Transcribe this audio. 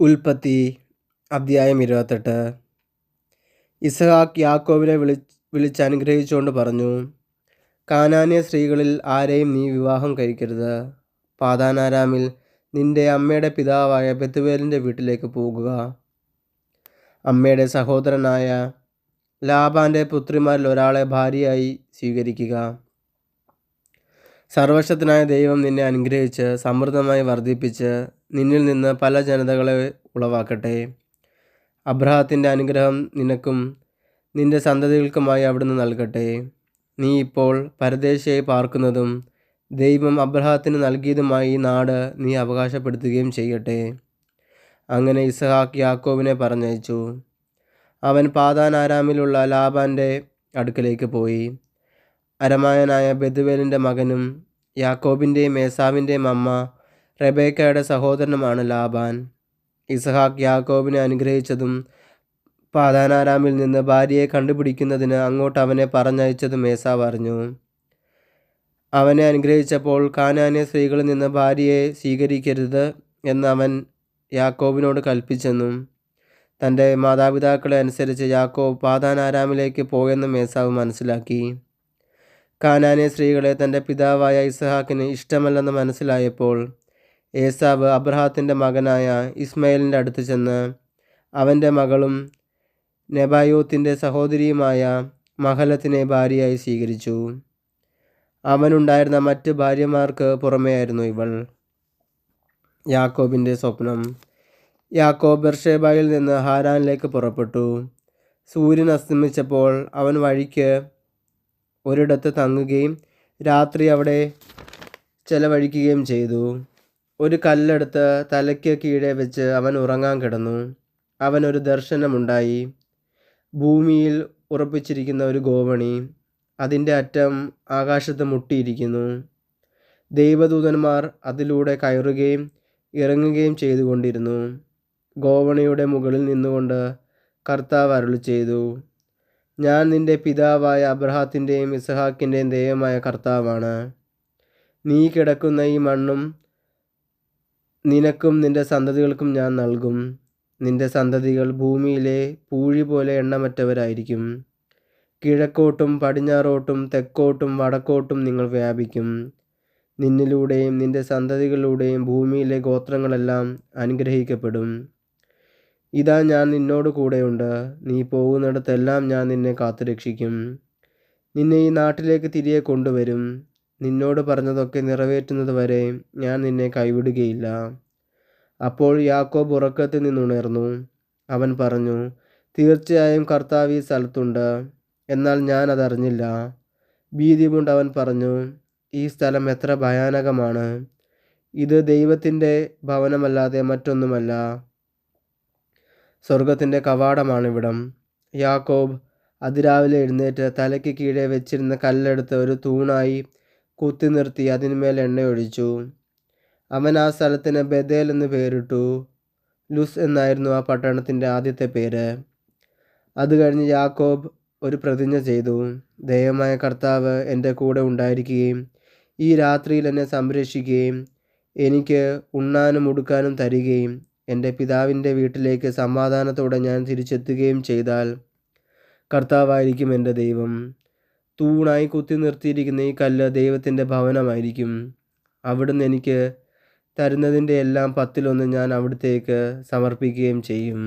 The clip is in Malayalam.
ഉൽപ്പത്തി അദ്ധ്യായം ഇരുപത്തെട്ട്. ഇസഹാക്ക് യാക്കോബിനെ വിളി വിളിച്ചനുഗ്രഹിച്ചുകൊണ്ട് പറഞ്ഞു കാനാനിയ സ്ത്രീകളിൽ ആരെയും നീ വിവാഹം കഴിക്കരുത്. പാതാനാരാമിൽ നിന്റെ അമ്മയുടെ പിതാവായ ബെത്തുവേലിന്റെ വീട്ടിലേക്ക് പോകുക. അമ്മയുടെ സഹോദരനായ ലാബാന്റെ പുത്രിമാരിൽ ഒരാളെ ഭാര്യയായി സ്വീകരിക്കുക. സർവശക്തനായ ദൈവം നിന്നെ അനുഗ്രഹിച്ച് സമൃദ്ധമായി വർദ്ധിപ്പിച്ച് നിന്നിൽ നിന്ന് പല ജനതകളെ ഉളവാക്കട്ടെ. അബ്രഹത്തിന്റെ അനുഗ്രഹം നിനക്കും നിന്റെ സന്തതികൾക്കുമായി അവിടുന്ന് നൽകട്ടെ. നീ ഇപ്പോൾ പരദേശിയായി പാർക്കുന്നതും ദൈവം അബ്രഹത്തിന് നൽകിയതുമായി ഈ നാട് നീ അവകാശപ്പെടുത്തുകയും ചെയ്യട്ടെ. അങ്ങനെ ഇസഹാക്ക് യാക്കോബിനെ പറഞ്ഞയച്ചു. അവൻ പാതാൻ ആരാമിലുള്ള ലാബാന്റെ അടുക്കലേക്ക് പോയി. അരമായനായ ബെദുവേലിന്റെ മകനും യാക്കോബിന്റെയും ഏസാവിന്റെയും അമ്മ റെബേക്കയുടെ സഹോദരനുമാണ് ലാബാൻ. ഇസഹാക്ക് യാക്കോബിനെ അനുഗ്രഹിച്ചതും പാതാനാരാമിൽ നിന്ന് ഭാര്യയെ കണ്ടുപിടിക്കുന്നതിന് അങ്ങോട്ട് അവനെ പറഞ്ഞയച്ചതും ഏസാവ് പറഞ്ഞു അവനെ അനുഗ്രഹിച്ചപ്പോൾ കാനാന്യ സ്ത്രീകളിൽ നിന്ന് ഭാര്യയെ സ്വീകരിക്കരുത് എന്ന് അവൻ യാക്കോബിനോട് കൽപ്പിച്ചെന്നും തന്റെ മാതാപിതാക്കളെ അനുസരിച്ച് യാക്കോബ് പാതാനാരാമിലേക്ക് പോയെന്നും മേസാവ് മനസ്സിലാക്കി. കാനാനെ സ്ത്രീകളെ തന്റെ പിതാവായ ഇസഹാക്കിന് ഇഷ്ടമല്ലെന്ന് മനസ്സിലായപ്പോൾ ഏസാവ് അബ്രഹാത്തിന്റെ മകനായ ഇസ്മയിലിന്റെ അടുത്ത് ചെന്ന് അവന്റെ മകളും നെബായോത്തിന്റെ സഹോദരിയുമായ മഹലത്തിനെ ഭാര്യയായി സ്വീകരിച്ചു. അവനുണ്ടായിരുന്ന മറ്റ് ഭാര്യമാർക്ക് പുറമേയായിരുന്നു ഇവൾ. യാക്കോബിന്റെ സ്വപ്നം. യാക്കോബ് ബെർഷേബായിൽ നിന്ന് ഹാരാനിലേക്ക് പുറപ്പെട്ടു. സൂര്യൻ അസ്തമിച്ചപ്പോൾ അവൻ വഴിക്ക് ഒരിടത്ത് തങ്ങുകയും രാത്രി അവിടെ ചെലവഴിക്കുകയും ചെയ്തു. ഒരു കല്ലെടുത്ത് തലയ്ക്ക് കീഴെ വെച്ച് അവൻ ഉറങ്ങാൻ കിടന്നു. അവനൊരു ദർശനമുണ്ടായി. ഭൂമിയിൽ ഉറപ്പിച്ചിരിക്കുന്ന ഒരു ഗോവണി അതിന്റെ അറ്റം ആകാശത്ത് മുട്ടിയിരിക്കുന്നു. ദൈവദൂതന്മാർ അതിലൂടെ കയറുകയും ഇറങ്ങുകയും ചെയ്തുകൊണ്ടിരുന്നു. ഗോവണിയുടെ മുകളിൽ നിന്നുകൊണ്ട് കർത്താവ് അരുളി ചെയ്തു ഞാൻ നിന്റെ പിതാവായ അബ്രഹാത്തിന്റെയും ഇസഹാക്കിന്റെയും ദൈവമായ കർത്താവാണ്. നീ കിടക്കുന്ന ഈ മണ്ണും നിനക്കും നിന്റെ സന്തതികൾക്കും ഞാൻ നൽകും. നിന്റെ സന്തതികൾ ഭൂമിയിലെ പൂഴി പോലെ എണ്ണമറ്റവരായിരിക്കും. കിഴക്കോട്ടും പടിഞ്ഞാറോട്ടും തെക്കോട്ടും വടക്കോട്ടും നിങ്ങൾ വ്യാപിക്കും. നിന്നിലൂടെയും നിന്റെ സന്തതികളിലൂടെയും ഭൂമിയിലെ ഗോത്രങ്ങളെല്ലാം അനുഗ്രഹിക്കപ്പെടും. ഇതാ ഞാൻ നിന്നോട് കൂടെയുണ്ട്. നീ പോകുന്നിടത്തെല്ലാം ഞാൻ നിന്നെ കാത്തുരക്ഷിക്കും. നിന്നെ ഈ നാട്ടിലേക്ക് തിരികെ കൊണ്ടുവരും. നിന്നോട് പറഞ്ഞതൊക്കെ നിറവേറ്റുന്നത് വരെ ഞാൻ നിന്നെ കൈവിടുകയില്ല. അപ്പോൾ യാക്കോബ് ഉറക്കത്തിൽ നിന്നുണർന്നു അവൻ പറഞ്ഞു തീർച്ചയായും കർത്താവ് ഈ സ്ഥലത്തുണ്ട്. എന്നാൽ ഞാൻ അതറിഞ്ഞില്ല. ഭീതി കൊണ്ട് അവൻ പറഞ്ഞു ഈ സ്ഥലം എത്ര ഭയാനകമാണ്. ഇത് ദൈവത്തിന്റെ ഭവനമല്ലാതെ മറ്റൊന്നുമല്ല. സ്വർഗത്തിന്റെ കവാടമാണിവിടം യാക്കോബ് അതിരാവിലെ എഴുന്നേറ്റ് തലയ്ക്ക് കീഴെ വെച്ചിരുന്ന കല്ലെടുത്ത് ഒരു തൂണായി കുത്തി നിർത്തി അതിന്മേൽ എണ്ണയൊഴിച്ചു അവൻ ആ സ്ഥലത്തിന് ബദേൽ എന്ന് പേരിട്ടു. ലുസ് എന്നായിരുന്നു ആ പട്ടണത്തിന്റെ ആദ്യത്തെ പേര്. അത് കഴിഞ്ഞ് യാക്കോബ് ഒരു പ്രതിജ്ഞ ചെയ്തു. ദൈവമായ കർത്താവ് എന്റെ കൂടെ ഉണ്ടായിരിക്കുകയും ഈ രാത്രിയിൽ എന്നെ സംരക്ഷിക്കുകയും എനിക്ക് ഉണ്ണാനും ഉടുക്കാനും തരികയും എന്റെ പിതാവിന്റെ വീട്ടിലേക്ക് സമാധാനത്തോടെ ഞാൻ തിരിച്ചെത്തുകയും ചെയ്താൽ കർത്താവായിരിക്കും എന്റെ ദൈവം. തൂണായി കുത്തി നിർത്തിയിരിക്കുന്ന ഈ കല്ല് ദൈവത്തിന്റെ ഭവനമായിരിക്കും. അവിടുന്ന് എനിക്ക് തരുന്നതിന്റെ എല്ലാം പത്തിലൊന്ന് ഞാൻ അവിടത്തേക്ക് സമർപ്പിക്കുകയും ചെയ്യും.